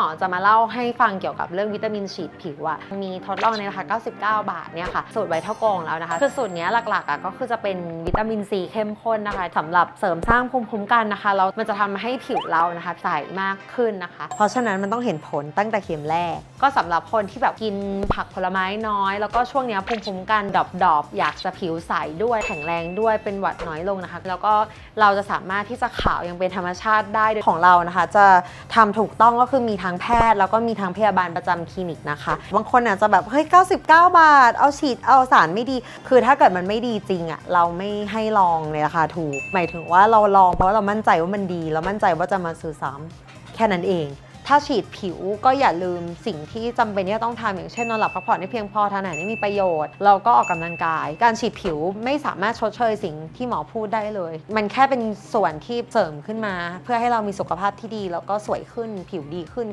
หมอจะมาเล่าให้ฟังเกี่ยวกับเรื่องวิตามินฉีดผิวอะมีทดลองในราคา 99 บาทเนี่ยค่ะ สูตรไวท์เท่าโกงแล้วนะคะ คือสูตรนี้หลักๆอะก็คือจะเป็นวิตามินซีเข้มข้นนะคะสำหรับเสริมสร้างภูมิคุ้มกันนะคะแล้วมันจะทำให้ผิวเรานะคะใสมากขึ้นนะคะ เพราะฉะนั้นมันต้องเห็นผลตั้งแต่เข็มแรก ก็สำหรับคนที่แบบกินผักผลไม้น้อย แล้วก็ช่วงนี้ภูมิคุ้มกันดรอปๆอยากจะผิวใสด้วยแข็งแรงด้วยเป็นหวัดน้อยลงนะคะ แล้วก็เราจะสามารถที่จะขาวยังเป็นธรรมชาติได้โดยของเรานะคะ จะทำถูกต้องก็คือมีทางแพทย์ แล้วก็มีทางพยาบาลประจำคลินิกนะคะ บางคนอาจจะแบบเฮ้ย99 บาท เอาฉีดเอาสารไม่ดี คือถ้าเกิดมันไม่ดีจริงอะเราไม่ให้ลองในราคาถูก หมายถึงว่าเราลองเพราะเรามั่นใจว่ามันดีแล้วมั่นใจว่าจะมาซื้อซ้ำแค่นั้นเองถ้าฉีดผิวก็อย่าลืมสิ่งที่จำเป็นที่จะต้องทำอย่างเช่นนอนหลับพักผ่อนให้เพียงพอทานอาหารให้มีประโยชน์เราก็ออกกำลังกาย การฉีดผิวไม่สามารถชดเชยสิ่งที่หมอพูดได้เลย มันแค่เป็นส่วนที่เสริมขึ้นมา เพื่อให้เรามีสุขภาพที่ดี แล้วก็สวยขึ้นผิวดีขึ้น